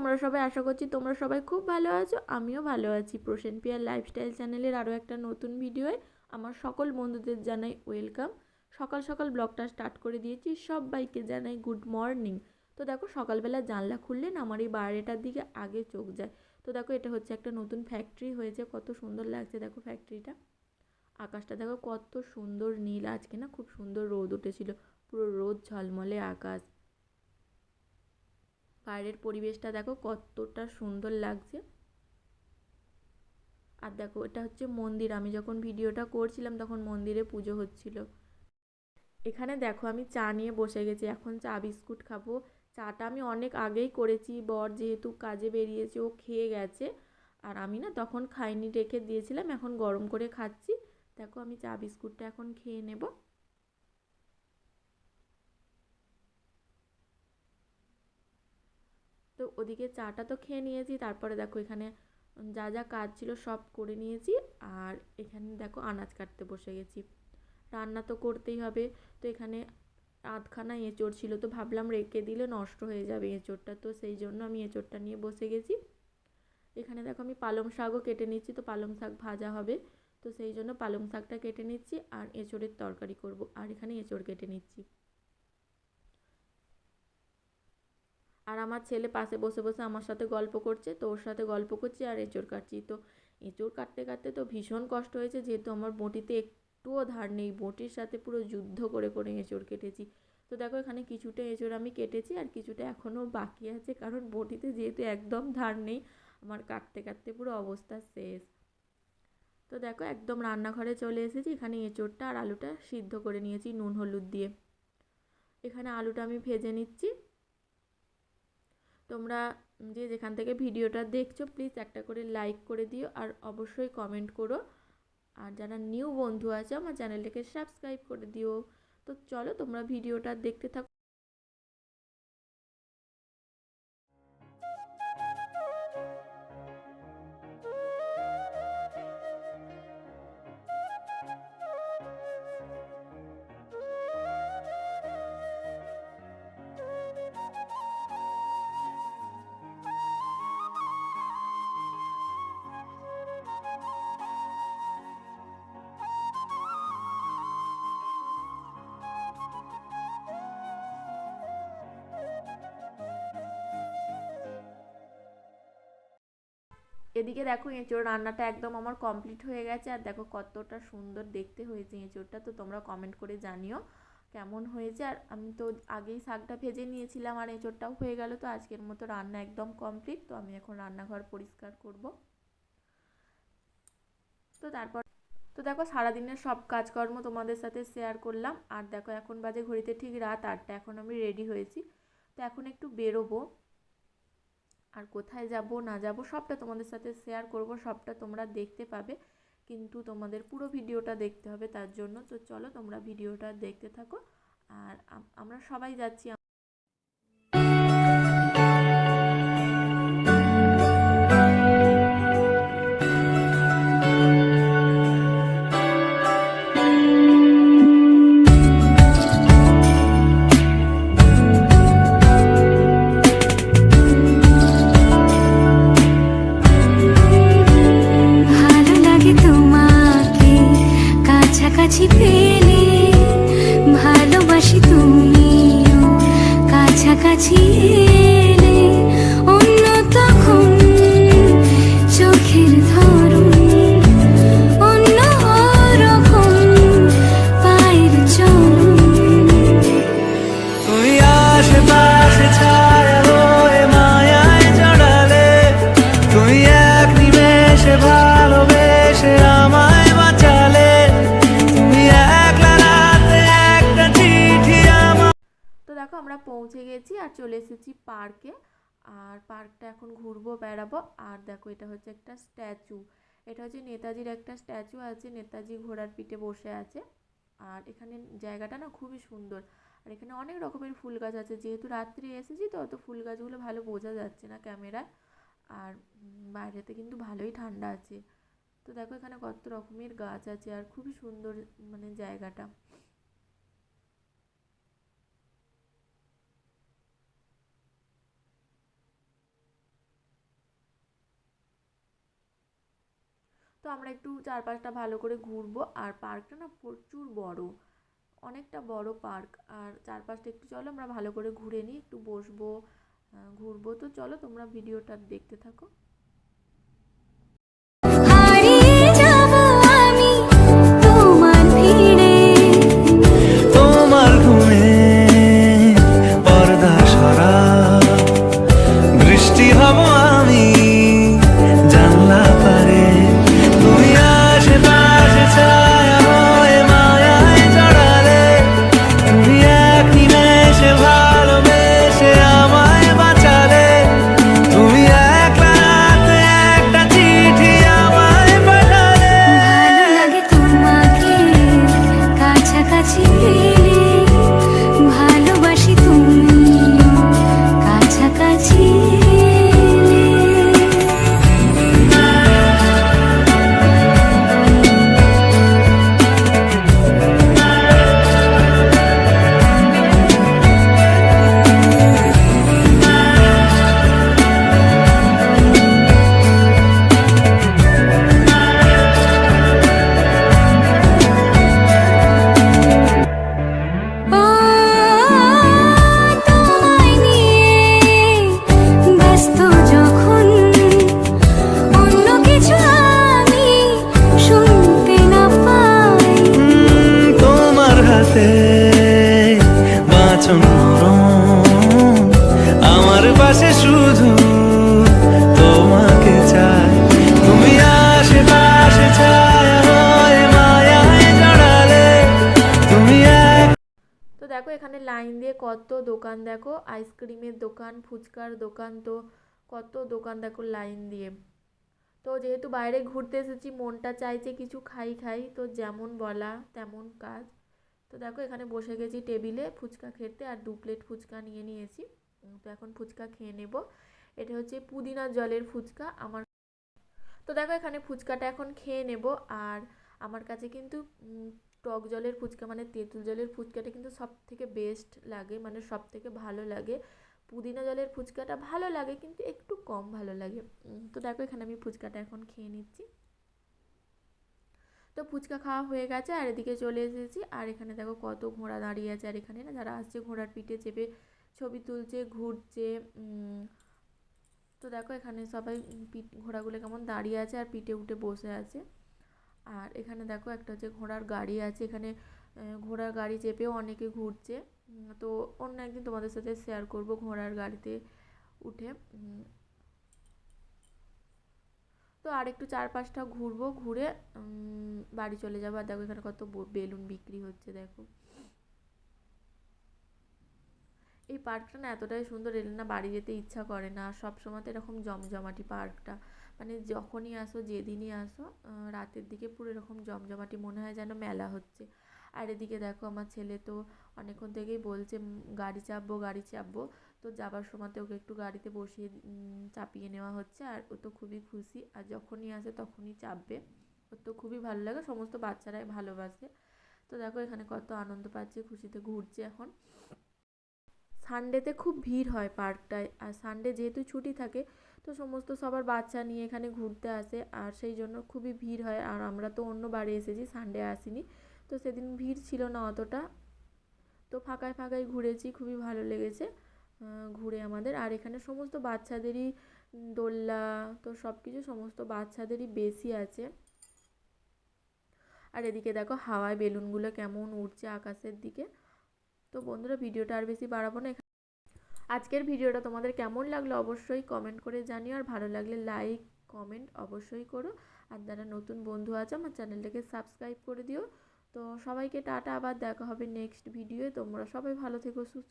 তোমরা সবাই আশা করছি তোমরা সবাই খুব ভালো আছো। আমিও ভালো আছি। প্রসেন পিয়ার লাইফস্টাইল চ্যানেলের আরও একটা নতুন ভিডিওয় আমার সকল বন্ধুদের জানাই ওয়েলকাম সকাল সকাল ব্লগটা স্টার্ট করে দিয়েছি। সবাইকে জানাই গুড মর্নিং তো দেখো, সকালবেলা জানলা খুললে না আমার এই বাইরেটার দিকে আগে চোখ যায়। তো দেখো, এটা হচ্ছে একটা নতুন ফ্যাক্টরি হয়েছে। কত সুন্দর লাগছে দেখো ফ্যাক্টরিটা আকাশটা দেখো কত সুন্দর নীল। আজকে না খুব সুন্দর রোদ উঠেছিল। পুরো রোদ ঝলমলে আকাশ। বাইরের পরিবেশটা দেখো কতটা সুন্দর লাগছে। আর দেখো এটা হচ্ছে মন্দির, আমি যখন ভিডিওটা করছিলাম তখন মন্দিরে পুজো হচ্ছিল। এখানে দেখো আমি চা নিয়ে বসে গেছি, এখন চা বিস্কুট খাব। চাটা আমি অনেক আগেই করেছি, বর যেহেতু কাজে বেরিয়েছে, ও খেয়ে গেছে। আর আমি না তখন খাইনি, রেখে দিয়েছিলাম, এখন গরম করে খাচ্ছি। দেখো আমি চা বিস্কুটটা এখন খেয়ে নেব। ওদিকে চাটা তো খেয়ে নিয়েছি, তারপরে দেখো এখানে যা যা কাজ ছিল সব করে নিয়েছি, আর এখানে দেখো আনাজ কাটতে বসে গেছি। রান্না তো করতেই হবে, তো এখানে আধখানা এঁচড় ছিল, তো ভাবলাম রেখে দিলে নষ্ট হয়ে যাবে এঁচড়টা, তো সেই জন্য আমি এঁচড়টা নিয়ে বসে গেছি। এখানে দেখো আমি পালং শাকও কেটে নিচ্ছি, তো পালং শাক ভাজা হবে, তো সেই জন্য পালং শাকটা কেটে নিচ্ছি, আর এঁচড়ের তরকারি করব, আর এখানে এঁচড় কেটে নিচ্ছি। আর আমার ছেলে পাশে বসে বসে আমার সাথে গল্প করছে তো ওর সাথে গল্প করছি আর এঁচড় কাটছি। তো এঁচড় কাটতে কাটতে তো ভীষণ কষ্ট হয়েছে, যেহেতু আমার বটিতে একটুও ধার নেই, বটির সাথে পুরো যুদ্ধ করে করে এঁচড় কেটেছি। তো দেখো এখানে কিছুটা এঁচড় আমি কেটেছি আর কিছুটা এখনও বাকি আছে, কারণ বটিতে যেহেতু একদম ধার নেই, আমার কাটতে কাটতে পুরো অবস্থা শেষ। তো দেখো একদম রান্নাঘরে চলে এসেছি, এখানে এঁচড়টা আর আলুটা সিদ্ধ করে নিয়েছি নুন, হলুদ দিয়ে। এখানে আলুটা আমি ভেজে নিচ্ছি। তোমরা যে যেখান থেকে ভিডিওটা দেখছ প্লিজ একটা করে লাইক করে দিও আর অবশ্যই কমেন্ট করো। আর যারা নিউ বন্ধু আছে, আমার চ্যানেলটাকে সাবস্ক্রাইব করে দিও। তো চলো, তোমরা ভিডিওটা দেখতে থাকো। এদিকে দেখো এঁচোড় রান্নাটা একদম আমার কমপ্লিট হয়ে গেছে। আর দেখো কতটা সুন্দর দেখতে হয়েছে এঁচোড়টা, তো তোমরা কমেন্ট করে জানিও কেমন হয়েছে। আর আমি তো আগেই শাকটা ভেজে নিয়েছিলাম আর এঁচোড়টাও হয়ে গেল, তো আজকের মতো রান্না একদম কমপ্লিট তো আমি এখন রান্নাঘর পরিষ্কার করব। তো তারপর, তো দেখো সারাদিনের সব কাজকর্ম তোমাদের সাথে শেয়ার করলাম। আর দেখো এখন বাজে ঘড়িতে ঠিক রাত আটটা, এখন আমি রেডি হয়েছি। তো এখন একটু বেরোবো। আর কোথায় যাব, না যাব, সবটা তোমাদের সাথে শেয়ার করব, সবটা তোমরা দেখতে পাবে। কিন্তু তোমাদের পুরো ভিডিওটা দেখতে হবে তার জন্য। তো চলো তোমরা ভিডিওটা দেখতে থাকো। আর আমরা সবাই যাচ্ছি পৌঁছে গেছি আর চলে এসেছি পার্কে। আর পার্কটা এখন ঘুরবো, বেড়াবো। আর দেখো, এটা হচ্ছে একটা স্ট্যাচু। এটা হচ্ছে নেতাজির একটা স্ট্যাচু আছে, নেতাজি ঘোড়ার পিঠে বসে আছে। আর এখানে জায়গাটা না খুবই সুন্দর। আর এখানে অনেক রকমের ফুল গাছ আছে। যেহেতু রাত্রে এসেছি তো অত ফুল গাছগুলো ভালো বোঝা যাচ্ছে না ক্যামেরায়। আর বাইরেতে কিন্তু ভালোই ঠান্ডা আছে। তো দেখো, এখানে কত রকমের গাছ আছে আর খুবই সুন্দর মানে জায়গাটা। তো আমরা একটু চারপাশটা ভালো করে ঘুরবো। আর পার্কটা না প্রচুর বড়, অনেকটা বড় পার্ক। আর চারপাশটা একটু চলো, আমরা ভালো করে ঘুরে নিই, একটু বসবো ঘুরবো। তো চলো, তোমরা ভিডিওটা দেখতে থাকো। কত দোকান দেখো? আইসক্রিমের দোকান, ফুচকার দোকান তো, কত দোকান দেখো লাইন দিয়ে। তো যেহেতু বাইরে ঘুরতে এসেছি, মনটা চাইছে কিছু খাই খাই, তো যেমন বলা তেমন কাজ। তো দেখো, এখানে বসে গেছি টেবিলে ফুচকা খেতে আর দু প্লেট ফুচকা নিয়ে নিয়েছি। তো এখন ফুচকা খেয়ে নেব। এটা হচ্ছে পুদিনা জলের ফুচকা, আমার তো দেখো এখানে ফুচকাটা এখন খেয়ে নেব। আর আমার কাছে কিন্তু টক জলের ফুচকা মানে তেঁতুল জলের ফুচকাটা কিন্তু সব থেকে বেস্ট লাগে মানে সব থেকে ভালো লাগে। পুদিনা জলের ফুচকাটা ভালো লাগে, কিন্তু একটু কম ভালো লাগে। তো দেখো এখানে আমি ফুচকাটা এখন খেয়ে নিচ্ছি। তো ফুচকা খাওয়া হয়ে গেছে, আর এদিকে চলে এসেছি। আর এখানে দেখো কত ঘোড়া দাঁড়িয়ে আছে, আর এখানে না যারা আসছে ঘোড়ার পিঠে চেপে ছবি তুলছে, ঘুরছে তো দেখো এখানে সবাই পিঠ, ঘোড়াগুলো কেমন দাঁড়িয়ে আছে, আর পিঠে উঠে বসে আছে। আর এখানে দেখো একটা হচ্ছে ঘোড়ার গাড়ি আছে, এখানে ঘোড়ার গাড়ি চেপেও অনেকে ঘুরছে। তো অন্য একদিন তোমাদের সাথে শেয়ার করব ঘোড়ার গাড়িতে উঠে। তো আর একটু চারপাশটা ঘুরবো, ঘুরে বাড়ি চলে যাব। আর দেখো এখানে কত বেলুন বিক্রি হচ্ছে, দেখো। এই পার্কটা না এতটাই সুন্দর, এলে না বাড়ি যেতে ইচ্ছা করে না। সব সময় তো এরকম জমজমাটি পার্কটা। মানে যখনই আসো, যেদিনই আসো রাতের দিকে পুরো এরকম জমজমাটি মনে হয় যেন মেলা হচ্ছে। আর এদিকে দেখো আমার ছেলে তো অনেকক্ষণ থেকেই বলছে গাড়ি চাপবো গাড়ি চাপবো। তো যাবার সময়তে ওকে একটু গাড়িতে বসিয়ে চাপিয়ে নেওয়া হচ্ছে। আর ও তো খুবই খুশি। আর যখনই আসে তখনই চাপবে। ওর তো খুবই ভালো লাগে, সমস্ত বাচ্চারাই ভালোবাসে। তো দেখো এখানে কত আনন্দ পাচ্ছে, খুশিতে ঘুরছে এখন। সানডেতে খুব ভিড় হয় পার্কটায়। আর সানডে যেহেতু ছুটি থাকে, তো সমস্ত সবার বাচ্চা নিয়ে এখানে ঘুরতে আসে। আর সেই জন্য খুবই ভিড় হয়। আর আমরা তো অন্য বারে এসেছি সানডে আসিনি। তো সেদিন ভিড় ছিল না অতটা। তো ফাঁকায় ফাঁকায় ঘুরেছি, খুবই ভালো লেগেছে ঘুরে আমাদের। আর এখানে সমস্ত বাচ্চাদেরই দোলনা, তো সব কিছু সমস্ত বাচ্চাদেরই বেশি আছে। আর এদিকে দেখো হাওয়ায় বেলুনগুলো কেমন উড়ছে আকাশের দিকে। তো বন্ধুরা ভিডিওটা আর বেশি বাড়াবো না, এখানে আজকের ভিডিওটা তোমাদের কেমন লাগল অবশ্যই কমেন্ট করে জানিও, আর ভালো লাগলে লাইক কমেন্ট অবশ্যই করো, আর যারা নতুন বন্ধু আছে আমার চ্যানেলটাকে সাবস্ক্রাইব করে দিও। তো সবাইকে টাটা, আবার দেখা হবে নেক্সট ভিডিওয়ে তোমরা সবাই ভালো থেকো, সুস্থ